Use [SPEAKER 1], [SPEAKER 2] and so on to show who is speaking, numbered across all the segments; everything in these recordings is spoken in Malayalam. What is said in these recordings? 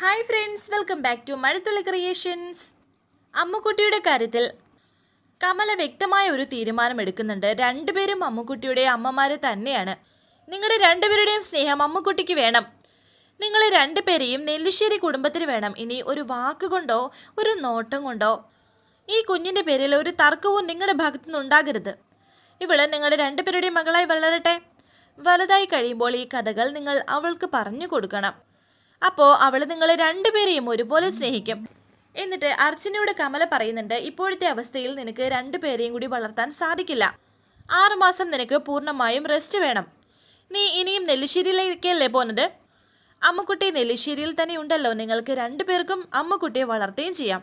[SPEAKER 1] Hi friends welcome back to Mazhathulli creations അമ്മുക്കുട്ടിയുടെ കാര്യത്തിൽ കമല വ്യക്തമായ ഒരു തീരുമാനം എടുക്കുന്നുണ്ട്. രണ്ടുപേരും അമ്മുക്കുട്ടിയുടെ അമ്മമാർ തന്നെയാണ്. നിങ്ങളുടെ രണ്ടുപേരുടെയും സ്നേഹം അമ്മുക്കുട്ടിക്ക് വേണം. നിങ്ങളെ രണ്ടുപേരെയും നെല്ലിശ്ശേരി കുടുംബത്തിന് വേണം. ഇനി ഒരു വാക്കുകൊണ്ടോ ഒരു നോട്ടം കൊണ്ടോ ഈ കുഞ്ഞിന്റെ പേരിൽ ഒരു തർക്കവും നിങ്ങളുടെ ഭാഗത്തു നിന്നുണ്ടാകരുത് ഇവൾ നിങ്ങളുടെ രണ്ടുപേരുടെയും മകളായി വളരട്ടെ. വലുതായി കഴിയുമ്പോൾ ഈ കഥകൾ നിങ്ങൾ അവൾക്ക് പറഞ്ഞു കൊടുക്കണം. അപ്പോൾ അവൾ നിങ്ങൾ രണ്ടുപേരെയും ഒരുപോലെ സ്നേഹിക്കും. എന്നിട്ട് അർച്ചനയോട് കമല പറയുന്നുണ്ട് ഇപ്പോഴത്തെ അവസ്ഥയിൽ നിനക്ക് രണ്ടുപേരെയും കൂടി വളർത്താൻ സാധിക്കില്ല. ആറുമാസം നിനക്ക് പൂർണമായും റെസ്റ്റ് വേണം. നീ ഇനിയും നെല്ലിശ്ശേരിയിലേക്കല്ലേ പോകുന്നത്? അമ്മക്കുട്ടി നെല്ലിശ്ശേരിയിൽ തന്നെ ഉണ്ടല്ലോ നിങ്ങൾക്ക് രണ്ടുപേർക്കും അമ്മക്കുട്ടിയെ വളർത്തുകയും ചെയ്യാം.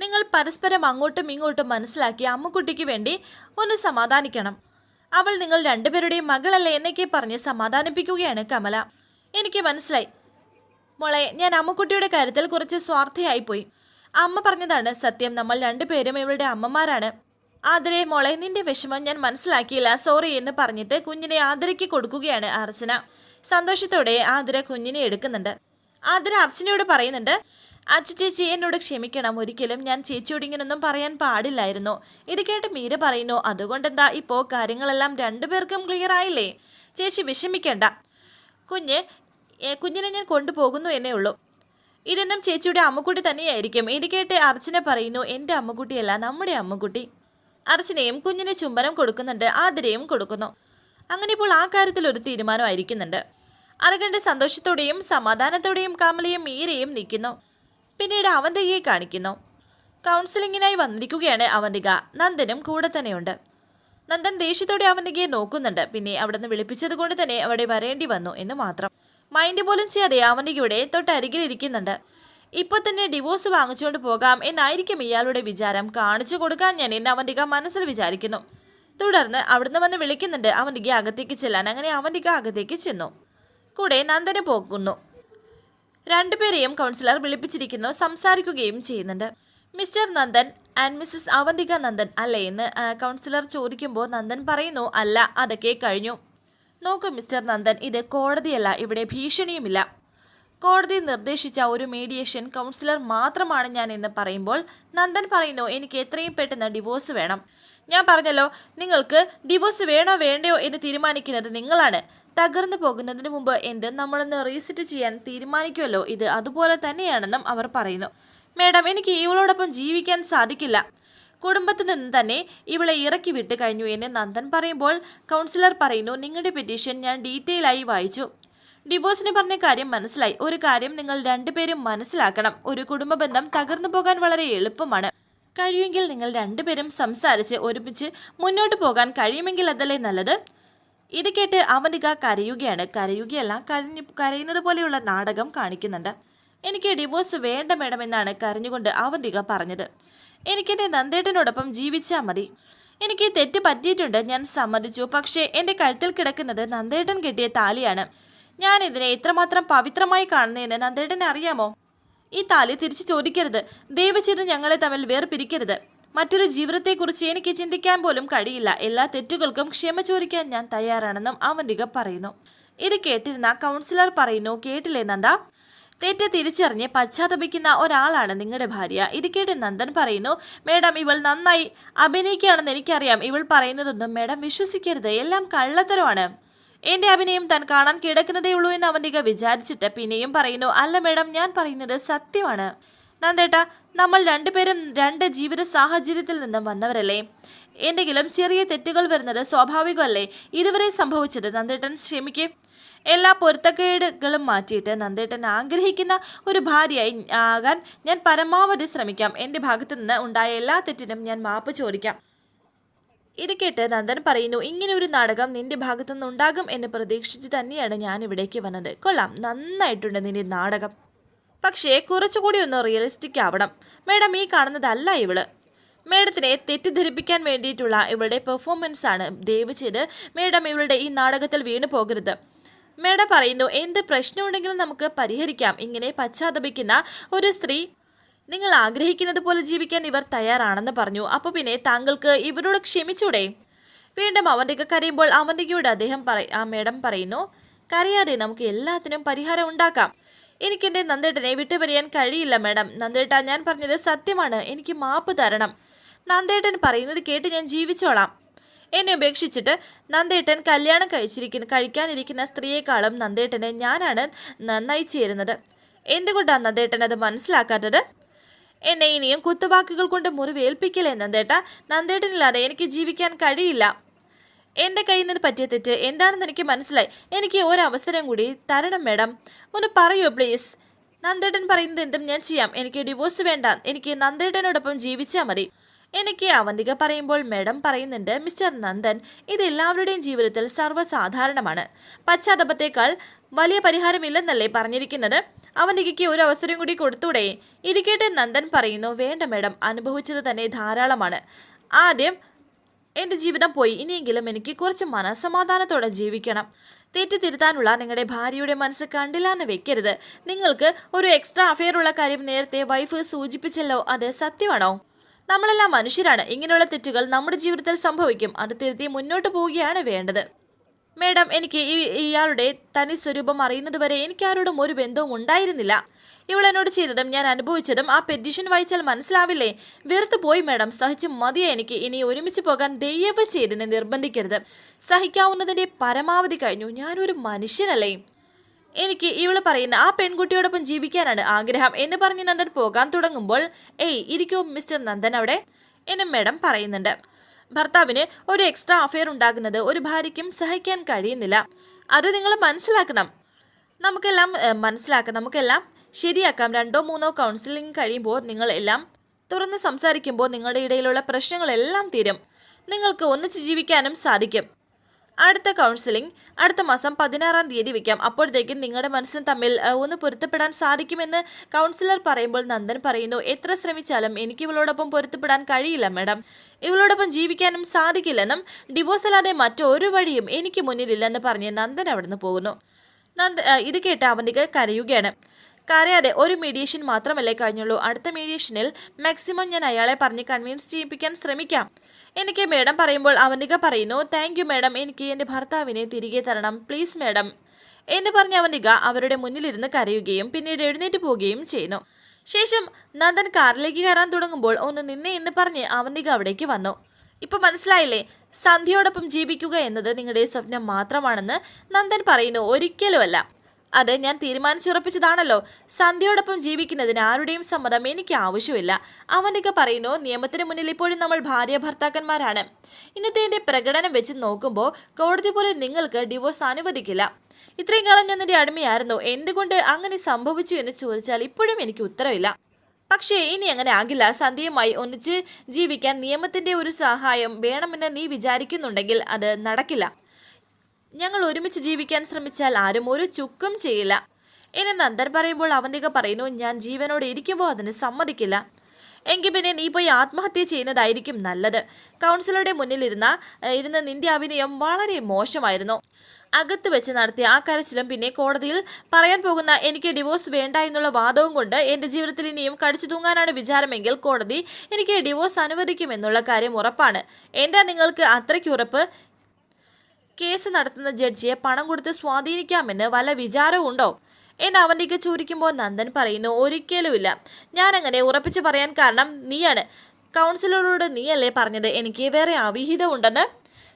[SPEAKER 1] നിങ്ങൾ പരസ്പരം അങ്ങോട്ടും ഇങ്ങോട്ടും മനസ്സിലാക്കി അമ്മക്കുട്ടിക്ക് വേണ്ടി ഒന്ന് സമാധാനിക്കണം. അവൾ നിങ്ങൾ രണ്ടുപേരുടെയും മകളല്ലേ എന്നൊക്കെ പറഞ്ഞ് സമാധാനിപ്പിക്കുകയാണ് കമല. എനിക്ക് മനസ്സിലായി. മോളെ ഞാൻ അമ്മക്കുട്ടിയുടെ കാര്യത്തിൽ കുറച്ച് സ്വാർത്ഥയായിപ്പോയി. അമ്മ പറഞ്ഞതാണ് സത്യം നമ്മൾ രണ്ടുപേരും ഇവളുടെ അമ്മമാരാണ്. ആദരേ മോളെ നിന്റെ വിഷമം ഞാൻ മനസ്സിലാക്കിയില്ല. സോറി എന്ന് പറഞ്ഞിട്ട് കുഞ്ഞിനെ ആദരയ്ക്ക് കൊടുക്കുകയാണ് അർച്ചന. സന്തോഷത്തോടെ ആദര കുഞ്ഞിനെ എടുക്കുന്നുണ്ട്. ആദര അർച്ചനയോട് പറയുന്നുണ്ട് അച്ചു ചേച്ചി എന്നോട് ക്ഷമിക്കണം. ഒരിക്കലും ഞാൻ ചേച്ചിയോട് ഇങ്ങനൊന്നും പറയാൻ പാടില്ലായിരുന്നു. ഇത് കേട്ട് മീര പറയുന്നു അതുകൊണ്ടെന്താ? ഇപ്പോൾ കാര്യങ്ങളെല്ലാം രണ്ടുപേർക്കും ക്ലിയർ ആയില്ലേ? ചേച്ചി വിഷമിക്കണ്ട. കുഞ്ഞ് കുഞ്ഞിനെ ഞാൻ കൊണ്ടുപോകുന്നു എന്നേ ഉള്ളൂ. ഇതെന്നും ചേച്ചിയുടെ അമ്മക്കുട്ടി തന്നെയായിരിക്കും. ഇത് കേട്ട് അർച്ചന പറയുന്നു എന്റെ അമ്മക്കുട്ടിയല്ല നമ്മുടെ അമ്മക്കുട്ടി. അർച്ചനയും കുഞ്ഞിനെ ചുംബനം കൊടുക്കുന്നുണ്ട് ആദരയും കൊടുക്കുന്നു. അങ്ങനെ ഇപ്പോൾ ആ കാര്യത്തിൽ ഒരു തീരുമാനമായിരിക്കുന്നുണ്ട്. അരകണ്ട് സന്തോഷത്തോടെയും സമാധാനത്തോടെയും കമലയും മീരയും നിൽക്കുന്നു. പിന്നീട് അവന്തികയെ കാണിക്കുന്നു. കൗൺസിലിങ്ങിനായി വന്നിരിക്കുകയാണ് അവന്തിക. നന്ദനും കൂടെ തന്നെയുണ്ട്. നന്ദൻ ദേഷ്യത്തോടെ അവന്തികയെ നോക്കുന്നുണ്ട്. പിന്നെ അവിടെ നിന്ന് വിളിപ്പിച്ചത് കൊണ്ട് തന്നെ അവിടെ വരേണ്ടി വന്നു എന്ന് മാത്രം. മൈൻഡ് പോലും ചെയ്യാതെ അവന്തികയുടെ തൊട്ടരികിൽ ഇരിക്കുന്നുണ്ട്. ഇപ്പൊ തന്നെ ഡിവോഴ്സ് വാങ്ങിച്ചുകൊണ്ട് പോകാം എന്നായിരിക്കും ഇയാളുടെ വിചാരം. കാണിച്ചു കൊടുക്കാൻ ഞാൻ എന്ന് അവന്തിക മനസ്സിൽ വിചാരിക്കുന്നു. തുടർന്ന് അവിടുന്ന് വന്ന് വിളിക്കുന്നുണ്ട്. അവന്തിക അകത്തേക്ക് ചെല്ലാൻ. അങ്ങനെ അവന്തിക അകത്തേക്ക് ചെന്നു. കൂടെ നന്ദനെ പോകുന്നു. രണ്ടുപേരെയും കൗൺസിലർ വിളിപ്പിച്ചിരിക്കുന്നു. സംസാരിക്കുകയും ചെയ്യുന്നുണ്ട്. Mister Nandan and missus Avanthika Nandan അല്ലേ എന്ന് കൗൺസിലർ ചോദിക്കുമ്പോൾ നന്ദൻ പറയുന്നു അല്ല അതൊക്കെ കഴിഞ്ഞു. നോക്കൂ മിസ്റ്റർ നന്ദൻ ഇത് കോടതിയല്ല ഇവിടെ ഭീഷണിയുമില്ല. കോടതി നിർദ്ദേശിച്ച ഒരു മീഡിയേഷൻ കൗൺസിലർ മാത്രമാണ് ഞാൻ എന്ന് പറയുമ്പോൾ നന്ദൻ പറയുന്നു എനിക്ക് എത്രയും പെട്ടെന്ന് ഡിവോഴ്സ് വേണം. ഞാൻ പറഞ്ഞല്ലോ നിങ്ങൾക്ക് ഡിവോഴ്സ് വേണോ വേണ്ടയോ എന്ന് തീരുമാനിക്കുന്നത് നിങ്ങളാണ്. തകർന്നു പോകുന്നതിന് മുമ്പ് എന്ത് നമ്മളൊന്ന് റീസെറ്റ് ചെയ്യാൻ തീരുമാനിക്കുമല്ലോ ഇത് അതുപോലെ തന്നെയാണെന്നും അവർ പറയുന്നു. മേഡം എനിക്ക് ഇവളോടൊപ്പം ജീവിക്കാൻ സാധിക്കില്ല. കുടുംബത്തിൽ നിന്ന് തന്നെ ഇവളെ ഇറക്കി വിട്ട് കഴിഞ്ഞു എന്ന് നന്ദൻ പറയുമ്പോൾ കൗൺസിലർ പറയുന്നു നിങ്ങളുടെ പെറ്റീഷൻ ഞാൻ ഡീറ്റെയിൽ ആയി വായിച്ചു. ഡിവോഴ്സിന് പറഞ്ഞ കാര്യം മനസ്സിലായി. ഒരു കാര്യം നിങ്ങൾ രണ്ടുപേരും മനസ്സിലാക്കണം. ഒരു കുടുംബ ബന്ധം തകർന്നു പോകാൻ വളരെ എളുപ്പമാണ്. കഴിയുമെങ്കിൽ നിങ്ങൾ രണ്ടുപേരും സംസാരിച്ച് ഒരുമിച്ച് മുന്നോട്ട് പോകാൻ കഴിയുമെങ്കിൽ അതല്ലേ നല്ലത്? ഇത് കേട്ട് അവനിക കരയുകയാണ്. കരയുകയല്ല കരഞ്ഞു കരയുന്നത് പോലെയുള്ള നാടകം കാണിക്കുന്നുണ്ട്. എനിക്ക് ഡിവോഴ്സ് വേണ്ട മേഡം എന്നാണ് കരഞ്ഞുകൊണ്ട് അവന്തിക പറഞ്ഞത്. എനിക്കെന്റെ നന്ദേട്ടനോടൊപ്പം ജീവിച്ചാൽ മതി. എനിക്ക് തെറ്റ് പറ്റിയിട്ടുണ്ട് ഞാൻ സമ്മതിച്ചു. പക്ഷേ എന്റെ കഴുത്തിൽ കിടക്കുന്നത് നന്ദേട്ടൻ കെട്ടിയ താലിയാണ്. ഞാൻ ഇതിനെ ഇത്രമാത്രം പവിത്രമായി കാണുന്നതിന് നന്ദേട്ടനെ അറിയാമോ? ഈ താലി തിരിച്ചു ചോദിക്കരുത്. ദൈവചിരുന്ന് ഞങ്ങളെ തമ്മിൽ വേർപിരിക്കരുത്. മറ്റൊരു ജീവിതത്തെക്കുറിച്ച് എനിക്ക് ചിന്തിക്കാൻ പോലും കഴിയില്ല. എല്ലാ തെറ്റുകൾക്കും ക്ഷമ ചോദിക്കാൻ ഞാൻ തയ്യാറാണെന്നും അവന്തിക പറയുന്നു ഇത് കേട്ടിരുന്ന കൗൺസിലർ പറയുന്നു കേട്ടില്ലേ നന്ദ? തെറ്റ് തിരിച്ചറിഞ്ഞ് പശ്ചാത്തപിക്കുന്ന ഒരാളാണ് നിങ്ങളുടെ ഭാര്യ. ഇത് കേട്ട് നന്ദൻ പറയുന്നു മേഡം ഇവൾ നന്നായി അഭിനയിക്കുകയാണെന്ന് എനിക്കറിയാം. ഇവൾ പറയുന്നതൊന്നും മേഡം വിശ്വസിക്കരുത്. എല്ലാം കള്ളത്തരമാണ്. എന്റെ അഭിനയം താൻ കാണാൻ കിടക്കുന്നതേ ഉള്ളൂ എന്ന് അവന്തിക വിചാരിച്ചിട്ട് പിന്നെയും പറയുന്നു അല്ല മേഡം ഞാൻ പറയുന്നത് സത്യമാണ്. നന്ദേട്ട നമ്മൾ രണ്ടുപേരും രണ്ട് ജീവിത സാഹചര്യത്തിൽ നിന്നും വന്നവരല്ലേ? എന്തെങ്കിലും ചെറിയ തെറ്റുകൾ വരുന്നത് സ്വാഭാവികമല്ലേ? ഇതുവരെ സംഭവിച്ചത് നന്ദേട്ടൻ ക്ഷമിക്കേ. എല്ലാ പൊരുത്തക്കേടുകളും മാറ്റിയിട്ട് നന്ദേട്ടൻ ആഗ്രഹിക്കുന്ന ഒരു ഭാര്യയായി ആകാൻ ഞാൻ പരമാവധി ശ്രമിക്കാം. എന്റെ ഭാഗത്തു നിന്ന് ഉണ്ടായ എല്ലാ തെറ്റിനും ഞാൻ മാപ്പ് ചോദിക്കാം. ഇത് കേട്ട് നന്ദൻ പറയുന്നു ഇങ്ങനെ ഒരു നാടകം നിന്റെ ഭാഗത്തു നിന്നുണ്ടാകും എന്ന് പ്രതീക്ഷിച്ച് തന്നെയാണ് ഞാൻ ഇവിടേക്ക് വന്നത്. കൊള്ളാം നന്നായിട്ടുണ്ട് നിന്റെ നാടകം. പക്ഷേ കുറച്ചുകൂടി ഒന്ന് റിയലിസ്റ്റിക് ആവണം. മേഡം ഈ കാണുന്നതല്ല ഇവൾ. മേഡത്തിനെ തെറ്റിദ്ധരിപ്പിക്കാൻ വേണ്ടിയിട്ടുള്ള ഇവളുടെ പെർഫോമൻസ് ആണ് ദയവ് ചെയ്ത് മേഡം ഇവളുടെ ഈ നാടകത്തിൽ വീണു പോകരുത് മേഡം പറയുന്നു എന്ത് പ്രശ്നമുണ്ടെങ്കിലും നമുക്ക് പരിഹരിക്കാം. ഇങ്ങനെ പശ്ചാത്തപിക്കുന്ന ഒരു സ്ത്രീ നിങ്ങൾ ആഗ്രഹിക്കുന്നത് പോലെ ജീവിക്കാൻ ഇവർ തയ്യാറാണെന്ന് പറഞ്ഞു. അപ്പോൾ പിന്നെ താങ്കൾക്ക് ഇവരോട് ക്ഷമിച്ചൂടെ? വീണ്ടും അവന്തിക കരയുമ്പോൾ അവന്തികയോട് അദ്ദേഹം പറ ആ മേഡം പറയുന്നു കരയാതെ നമുക്ക് എല്ലാത്തിനും പരിഹാരം ഉണ്ടാക്കാം. എനിക്ക് എന്റെ നന്ദേട്ടനെ വിട്ടുപരിയാൻ കഴിയില്ല മേഡം. നന്ദേട്ട ഞാൻ പറഞ്ഞത് സത്യമാണ്. എനിക്ക് മാപ്പ് തരണം. നന്ദേട്ടൻ പറയുന്നത് കേട്ട് ഞാൻ ജീവിച്ചോളാം. എന്നെ ഉപേക്ഷിച്ചിട്ട് നന്ദേട്ടൻ കല്യാണം കഴിച്ചിരിക്കുന്ന കഴിക്കാനിരിക്കുന്ന സ്ത്രീയെക്കാളും നന്ദേട്ടനെ ഞാനാണ് നന്നായി ചേരുന്നത്. എന്തുകൊണ്ടാണ് നന്ദേട്ടൻ അത് മനസ്സിലാക്കാത്തത്? എന്നെ ഇനിയും കുത്തുവാക്കുകൾ കൊണ്ട് മുറിവേൽപ്പിക്കില്ലേ നന്ദേട്ട? നന്ദേട്ടനില്ലാതെ എനിക്ക് ജീവിക്കാൻ കഴിയില്ല. എന്റെ കയ്യിൽ നിന്ന് പറ്റിയ തെറ്റ് എന്താണെന്ന് എനിക്ക് മനസ്സിലായി. എനിക്ക് ഒരവസരം കൂടി തരണം മേഡം. ഒന്ന് പറയൂ പ്ലീസ്. നന്ദേട്ടൻ പറയുന്നത് എന്തും ഞാൻ ചെയ്യാം. എനിക്ക് ഡിവോഴ്സ് വേണ്ട. എനിക്ക് നന്ദേട്ടനോടൊപ്പം ജീവിച്ചാൽ മതി. എനിക്ക് അവന്തിക പറയുമ്പോൾ മേഡം പറയുന്നുണ്ട് മിസ്റ്റർ നന്ദൻ ഇത് എല്ലാവരുടെയും ജീവിതത്തിൽ സർവസാധാരണമാണ്. പശ്ചാത്തപത്തേക്കാൾ വലിയ പരിഹാരമില്ലെന്നല്ലേ പറഞ്ഞിരിക്കുന്നത്? അവന്തികയ്ക്ക് ഒരു അവസരം കൂടി കൊടുത്തൂടെ? ഇരിക്കട്ടെ നന്ദൻ പറയുന്നു. വേണ്ട മേഡം അനുഭവിച്ചത് തന്നെ ധാരാളമാണ്. ആദ്യം എന്റെ ജീവിതം പോയി ഇനിയെങ്കിലും എനിക്ക് കുറച്ച് മനസ്സമാധാനത്തോടെ ജീവിക്കണം. തെറ്റ് തിരുത്താനുള്ള നിങ്ങളുടെ ഭാര്യയുടെ മനസ്സ് കണ്ടില്ലാന്ന് വെക്കരുത്. നിങ്ങൾക്ക് ഒരു എക്സ്ട്രാ അഫെയർ ഉള്ള കാര്യം നേരത്തെ വൈഫ് സൂചിപ്പിച്ചല്ലോ അത് സത്യമാണോ? നമ്മളെല്ലാം മനുഷ്യരാണ്. ഇങ്ങനെയുള്ള തെറ്റുകൾ നമ്മുടെ ജീവിതത്തിൽ സംഭവിക്കും. അത് തിരുത്തി മുന്നോട്ട് പോവുകയാണ് വേണ്ടത്. മേഡം എനിക്ക് ഈ ഇയാളുടെ തനി സ്വരൂപം അറിയുന്നതുവരെ എനിക്ക് ആരോടും ഒരു ബന്ധവും ഉണ്ടായിരുന്നില്ല. ഇവൾ എന്നോട് ചെയ്തതും ഞാൻ അനുഭവിച്ചതും ആ പെറ്റീഷൻ വായിച്ചാൽ മനസ്സിലാവില്ലേ? വെറുത്ത് പോയി മേഡം. സഹിച്ച് മതിയെ എനിക്ക്? ഇനി ഒരുമിച്ച് പോകാൻ ദയവ് ചെയ്തിനെ നിർബന്ധിക്കരുത്. സഹിക്കാവുന്നതിന്റെ പരമാവധി കഴിഞ്ഞു. ഞാനൊരു മനുഷ്യനല്ലേ? എനിക്ക് ഇവൾ പറയുന്ന ആ പെൺകുട്ടിയോടൊപ്പം ജീവിക്കാനാണ് ആഗ്രഹം എന്ന് പറഞ്ഞ് നന്ദൻ പോകാൻ തുടങ്ങുമ്പോൾ ഏയ് ഇരിക്കൂ മിസ്റ്റർ നന്ദൻ അവിടെ എന്ന് മേഡം പറയുന്നുണ്ട്. ഭർത്താവിന് ഒരു എക്സ്ട്രാ അഫെയർ ഉണ്ടാകുന്നത് ഒരു ഭാര്യയ്ക്കും സഹിക്കാൻ കഴിയുന്നില്ല. അത് നിങ്ങൾ മനസ്സിലാക്കണം. നമുക്കെല്ലാം മനസ്സിലാക്കാം. നമുക്കെല്ലാം ശരിയാക്കാം. രണ്ടോ മൂന്നോ കൗൺസിലിംഗ് കഴിയുമ്പോൾ നിങ്ങൾ എല്ലാം തുറന്ന് സംസാരിക്കുമ്പോൾ നിങ്ങളുടെ ഇടയിലുള്ള പ്രശ്നങ്ങളെല്ലാം തീരും. നിങ്ങൾക്ക് ഒന്നിച്ച് ജീവിക്കാനും സാധിക്കും. അടുത്ത കൗൺസിലിംഗ് അടുത്ത മാസം പതിനാറാം തീയതി വെക്കാം. അപ്പോഴത്തേക്കും നിങ്ങളുടെ മനസ്സിന് തമ്മിൽ ഒന്ന് പൊരുത്തപ്പെടാൻ സാധിക്കുമെന്ന് കൗൺസിലർ പറയുമ്പോൾ നന്ദൻ പറയുന്നു എത്ര ശ്രമിച്ചാലും എനിക്ക് ഇവളോടൊപ്പം പൊരുത്തപ്പെടാൻ കഴിയില്ല മാഡം ഇവളോടൊപ്പം ജീവിക്കാനും സാധിക്കില്ലെന്നും ഡിവോഴ്സ് അല്ലാതെ മറ്റൊരു വഴിയും എനിക്ക് മുന്നിലില്ലെന്ന് പറഞ്ഞ് നന്ദൻ അവിടുന്ന് പോകുന്നു. നന്ദ ഇത് കേട്ട് അവനിക്ക് കരയുകയാണ്. കരയാതെ ഒരു മീഡിയേഷൻ മാത്രമല്ലേ കഴിഞ്ഞുള്ളൂ. അടുത്ത മീഡിയേഷനിൽ മാക്സിമം ഞാൻ അയാളെ പറഞ്ഞ് കൺവിൻസ് ചെയ്യിപ്പിക്കാൻ ശ്രമിക്കാം. എനിക്ക് മേഡം പറയുമ്പോൾ അവനിക പറയുന്നു താങ്ക് മേഡം എനിക്ക് എന്റെ ഭർത്താവിനെ തിരികെ തരണം. പ്ലീസ് മേഡം എന്ന് പറഞ്ഞ അവനിക അവരുടെ മുന്നിലിരുന്ന് കരയുകയും പിന്നീട് എഴുന്നേറ്റ് പോവുകയും ചെയ്യുന്നു. ശേഷം നന്ദൻ കാറിലേക്ക് കയറാൻ തുടങ്ങുമ്പോൾ ഒന്ന് നിന്നെ എന്ന് പറഞ്ഞ് അവനിക അവിടേക്ക് വന്നു. ഇപ്പൊ മനസ്സിലായില്ലേ? സന്ധ്യയോടൊപ്പം ജീവിക്കുക എന്നത് നിങ്ങളുടെ സ്വപ്നം മാത്രമാണെന്ന് നന്ദൻ പറയുന്നു. ഒരിക്കലുമല്ല. അത് ഞാൻ തീരുമാനിച്ചുറപ്പിച്ചതാണല്ലോ. സന്ധ്യയോടൊപ്പം ജീവിക്കുന്നതിന് ആരുടെയും സമ്മതം എനിക്ക് ആവശ്യമില്ല. അവനൊക്കെ പറയുന്നു നിയമത്തിന് മുന്നിൽ ഇപ്പോഴും നമ്മൾ ഭാര്യ ഭർത്താക്കന്മാരാണ്. ഇന്നത്തെ എന്റെ പ്രകടനം വെച്ച് നോക്കുമ്പോൾ കോടതി പോലെ നിങ്ങൾക്ക് ഡിവോഴ്സ് അനുവദിക്കില്ല. ഇത്രയും കാലം ഞാൻ നിന്റെ അടിമയായിരുന്നു. എന്തുകൊണ്ട് അങ്ങനെ സംഭവിച്ചു എന്ന് ചോദിച്ചാൽ ഇപ്പോഴും എനിക്ക് ഉത്തരവില്ല. പക്ഷേ ഇനി അങ്ങനെ ആകില്ല. സന്ധ്യയുമായി ഒന്നിച്ച് ജീവിക്കാൻ നിയമത്തിന്റെ ഒരു സഹായം വേണമെന്ന് നീ വിചാരിക്കുന്നുണ്ടെങ്കിൽ അത് നടക്കില്ല. ഞങ്ങൾ ഒരുമിച്ച് ജീവിക്കാൻ ശ്രമിച്ചാൽ ആരും ഒരു ചുക്കും ചെയ്യില്ല. ഇനി നന്ദൻ പറയുമ്പോൾ അവന്റെ പറയുന്നു ഞാൻ ജീവനോടെ ഇരിക്കുമ്പോൾ അതിന് സമ്മതിക്കില്ല. എങ്കിൽ പിന്നെ നീ പോയി ആത്മഹത്യ ചെയ്യുന്നതായിരിക്കും നല്ലത്. കൗൺസിലറുടെ മുന്നിലിരുന്ന ഇരുന്ന് നിന്റെ അഭിനയം വളരെ മോശമായിരുന്നു. അകത്ത് വെച്ച് നടത്തിയ ആ കരച്ചിലും പിന്നെ കോടതിയിൽ പറയാൻ പോകുന്ന എനിക്ക് ഡിവോഴ്സ് വേണ്ട എന്നുള്ള വാദവും കൊണ്ട് എന്റെ ജീവിതത്തിൽ ഇനിയും കടിച്ചു തൂങ്ങാനാണ് വിചാരമെങ്കിൽ കോടതി എനിക്ക് ഡിവോഴ്സ് അനുവദിക്കുമെന്നുള്ള കാര്യം ഉറപ്പാണ്. എന്താ നിങ്ങൾക്ക് അത്രയ്ക്ക് ഉറപ്പ്? കേസ് നടത്തുന്ന ജഡ്ജിയെ പണം കൊടുത്ത് സ്വാധീനിക്കാമെന്ന് വല്ല വിചാരവും ഉണ്ടോ എന്ന് അവന്റെക്ക് ചോദിക്കുമ്പോൾ നന്ദൻ പറയുന്നു ഒരിക്കലുമില്ല. ഞാനങ്ങനെ ഉറപ്പിച്ച് പറയാൻ കാരണം നീയാണ്. കൗൺസിലറോട് നീയല്ലേ പറഞ്ഞത്? എനിക്ക് വേറെ അവിഹിതമുണ്ടെന്ന്?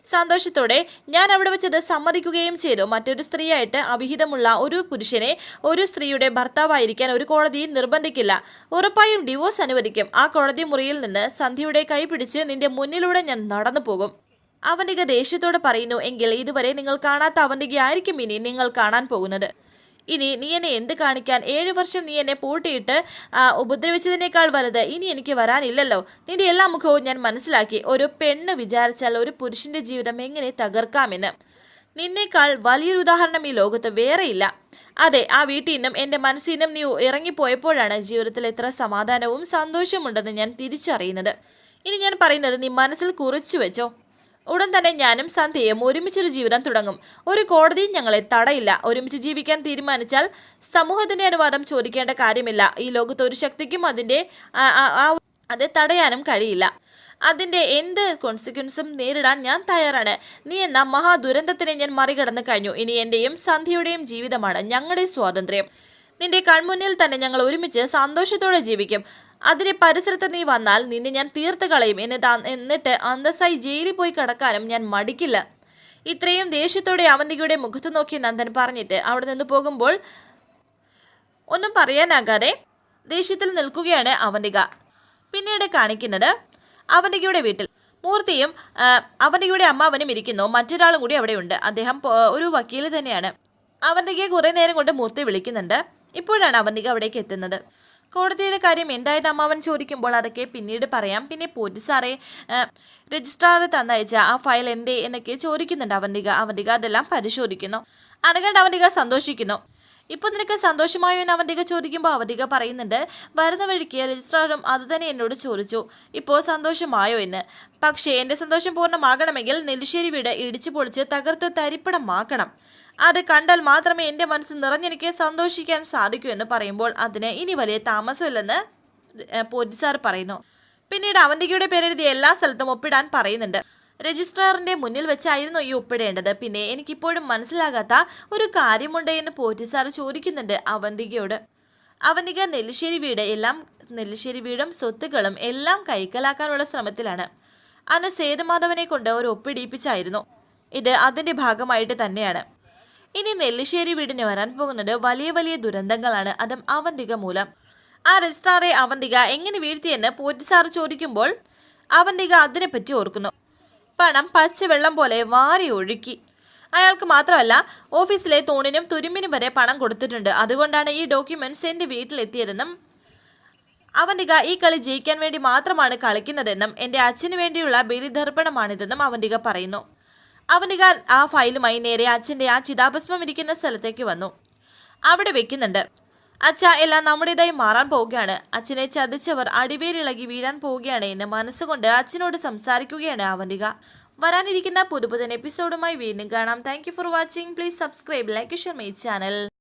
[SPEAKER 1] സന്തോഷത്തോടെ ഞാൻ അവിടെ വെച്ചത് സമ്മതിക്കുകയും ചെയ്തു. മറ്റൊരു സ്ത്രീയായിട്ട് അവിഹിതമുള്ള ഒരു പുരുഷനെ ഒരു സ്ത്രീയുടെ ഭർത്താവായിരിക്കാൻ ഒരു കോടതിയും നിർബന്ധിക്കില്ല. ഉറപ്പായും ഡിവോഴ്സ് അനുവദിക്കും. ആ കോടതി മുറിയിൽ നിന്ന് സന്ധ്യയുടെ കൈ പിടിച്ച് നിന്റെ മുന്നിലൂടെ ഞാൻ നടന്നു പോകും അവനിക ദേഷ്യത്തോടെ പറയുന്നു എങ്കിൽ ഇതുവരെ നിങ്ങൾ കാണാത്ത അവന്തികയായിരിക്കും ഇനി നിങ്ങൾ കാണാൻ പോകുന്നത്. ഇനി നീ എന്നെ എന്ത് കാണിക്കാൻ? ഏഴ് വർഷം നീ എന്നെ പൂട്ടിയിട്ട് ഉപദ്രവിച്ചതിനേക്കാൾ വലുത് ഇനി എനിക്ക് വരാനില്ലല്ലോ. നിന്റെ എല്ലാ മുഖവും ഞാൻ മനസ്സിലാക്കി. ഒരു പെണ്ണ് വിചാരിച്ചാൽ ഒരു പുരുഷന്റെ ജീവിതം എങ്ങനെ തകർക്കാമെന്ന്. നിന്നേക്കാൾ വലിയൊരു ഉദാഹരണം ഈ ലോകത്ത് വേറെയില്ല അതെ ആ വീട്ടിൽ നിന്നും എന്റെ മനസ്സിൽ നിന്നും നീ ഇറങ്ങിപ്പോയപ്പോഴാണ് ജീവിതത്തിൽ എത്ര സമാധാനവും സന്തോഷവും ഉണ്ടെന്ന് ഞാൻ തിരിച്ചറിയുന്നത്. ഇനി ഞാൻ പറയുന്നത് നീ മനസ്സിൽ കുറിച്ചു വെച്ചോ. ഉടൻ തന്നെ ഞാനും സന്ധ്യയും ഒരുമിച്ചൊരു ജീവിതം തുടങ്ങും. ഒരു കോടതിയും ഞങ്ങളെ തടയില്ല. ഒരുമിച്ച് ജീവിക്കാൻ തീരുമാനിച്ചാൽ സമൂഹത്തിന്റെ അനുവാദം ചോദിക്കേണ്ട കാര്യമില്ല. ഈ ലോകത്ത് ഒരു ശക്തിക്കും അതിന്റെ അത് തടയാനും കഴിയില്ല. അതിന്റെ എന്ത് കോൺസിക്വൻസും നേരിടാൻ ഞാൻ തയ്യാറാണ്. നീ എന്ന മഹാദുരന്തത്തിനെ ഞാൻ മറികടന്നു കഴിഞ്ഞു. ഇനി എന്റെയും സന്ധ്യയുടെയും ജീവിതമാണ് ഞങ്ങളുടെ സ്വാതന്ത്ര്യം. നിന്റെ കൺമുന്നിൽ തന്നെ ഞങ്ങൾ ഒരുമിച്ച് സന്തോഷത്തോടെ ജീവിക്കും. അതിന്റെ പരിസരത്ത് നീ വന്നാൽ നിന്നെ ഞാൻ തീർത്ത് കളയും. എന്നിട്ട് അന്തസ്സായി ജയിലിൽ പോയി കിടക്കാനും ഞാൻ മടിക്കില്ല. ഇത്രയും ദേഷ്യത്തോടെ അവന്തികയുടെ മുഖത്ത് നോക്കി നന്ദൻ പറഞ്ഞിട്ട് അവിടെ നിന്ന് പോകുമ്പോൾ ഒന്നും പറയാനാകാതെ ദേഷ്യത്തിൽ നിൽക്കുകയാണ് അവന്തിക. പിന്നീട് കാണിക്കുന്നത് അവന്തികയുടെ വീട്ടിൽ. മൂർത്തിയും അവന്തികയുടെ അമ്മാവനും ഇരിക്കുന്നു. മറ്റൊരാളും കൂടി അവിടെയുണ്ട്. അദ്ദേഹം ഒരു വക്കീൽ തന്നെയാണ്. അവന്തികയെ കുറേ നേരം കൊണ്ട് മൂർത്തി വിളിക്കുന്നുണ്ട്. ഇപ്പോഴാണ് അവന്തിക അവിടേക്ക് എത്തുന്നത്. കോടതിയുടെ കാര്യം എന്തായത് അമ്മാവൻ ചോദിക്കുമ്പോൾ അതൊക്കെ പിന്നീട് പറയാം. പിന്നെ പോലീസാറെ രജിസ്ട്രാർ തന്നയച്ച ആ ഫയൽ എന്തേ എന്നൊക്കെ ചോദിക്കുന്നുണ്ട് അവന്തിക. അവന്തിക അതെല്ലാം പരിശോധിക്കുന്നു. അനകണ്ട് അവന്തിക സന്തോഷിക്കുന്നു. ഇപ്പൊ നിനക്ക് സന്തോഷമായോ എന്ന് അവന്തിക ചോദിക്കുമ്പോൾ അവന്തിക പറയുന്നുണ്ട് വരുന്ന വഴിക്ക് രജിസ്ട്രാറും അത് തന്നെ എന്നോട് ചോദിച്ചു. ഇപ്പോൾ സന്തോഷമായോ എന്ന്. പക്ഷേ എന്റെ സന്തോഷം പൂർണമാകണമെങ്കിൽ നെല്ലിശ്ശേരി വീട് ഇടിച്ചു പൊളിച്ച് തകർത്ത് തരിപ്പണമാക്കണം അത് കണ്ടാൽ മാത്രമേ എന്റെ മനസ്സ് നിറഞ്ഞെനിക്ക് സന്തോഷിക്കാൻ സാധിക്കൂ എന്ന് പറയുമ്പോൾ അതിന് ഇനി വലിയ താമസമില്ലെന്ന് പോലീസുകാർ പറയുന്നു. പിന്നീട് അവന്തികയുടെ പേരെഴുതി എല്ലാ സ്ഥലത്തും ഒപ്പിടാൻ പറയുന്നുണ്ട്. രജിസ്ട്രാറിന്റെ മുന്നിൽ വെച്ചായിരുന്നു ഈ ഒപ്പിടേണ്ടത്. പിന്നെ എനിക്കിപ്പോഴും മനസ്സിലാകാത്ത ഒരു കാര്യമുണ്ട് എന്ന് പോലീസുകാർ ചോദിക്കുന്നുണ്ട് അവന്തികയോട്. അവന്തിക നെല്ലിശ്ശേരി വീട് എല്ലാം നെല്ലിശ്ശേരി വീടും സ്വത്തുക്കളും എല്ലാം കൈക്കലാക്കാനുള്ള ശ്രമത്തിലാണ്. അന്ന് സേതുമാധവനെ കൊണ്ട് ഒരു ഒപ്പിടിയിപ്പിച്ചായിരുന്നു ഇത് അതിന്റെ ഭാഗമായിട്ട് തന്നെയാണ്. ഇനി നെല്ലിശ്ശേരി വീടിന് വരാൻ പോകുന്നത് വലിയ വലിയ ദുരന്തങ്ങളാണ്. അതും അവന്തിക മൂലം. ആ രജിസ്ട്രാറെ അവന്തിക എങ്ങനെ വീഴ്ത്തിയെന്ന് പോലീസാർ ചോദിക്കുമ്പോൾ അവന്തിക അതിനെപ്പറ്റി ഓർക്കുന്നു. പണം പച്ചവെള്ളം പോലെ വാരി ഒഴുക്കി. അയാൾക്ക് മാത്രമല്ല ഓഫീസിലെ തോണിനും തുരുമ്പിനും വരെ പണം കൊടുത്തിട്ടുണ്ട്. അതുകൊണ്ടാണ് ഈ ഡോക്യുമെന്റ്സ് എന്റെ വീട്ടിലെത്തിയതെന്നും അവന്തിക ഈ കളി ജയിക്കാൻ വേണ്ടി മാത്രമാണ് കളിക്കുന്നതെന്നും എന്റെ അച്ഛന് വേണ്ടിയുള്ള ബലിതർപ്പണമാണിതെന്നും അവന്തിക പറയുന്നു. അവന്തിക ആ ഫയലുമായി നേരെ അച്ഛന്റെ ആ ചിതാഭസ്മം ഇരിക്കുന്ന സ്ഥലത്തേക്ക് വന്നു. അവിടെ വെക്കുന്നുണ്ട്. അച്ഛ എല്ലാം നമ്മുടേതായി മാറാൻ പോവുകയാണ്. അച്ഛനെ ചതിച്ചവർ അടിവേരിളകി വീഴാൻ പോവുകയാണ് എന്ന് മനസ്സുകൊണ്ട് അച്ഛനോട് സംസാരിക്കുകയാണ് അവന്തിക വരാനിരിക്കുന്ന പുതുപുതൻ എപ്പിസോഡുമായി വീണ്ടും കാണാം. Thank for watching please subscribe like share my channel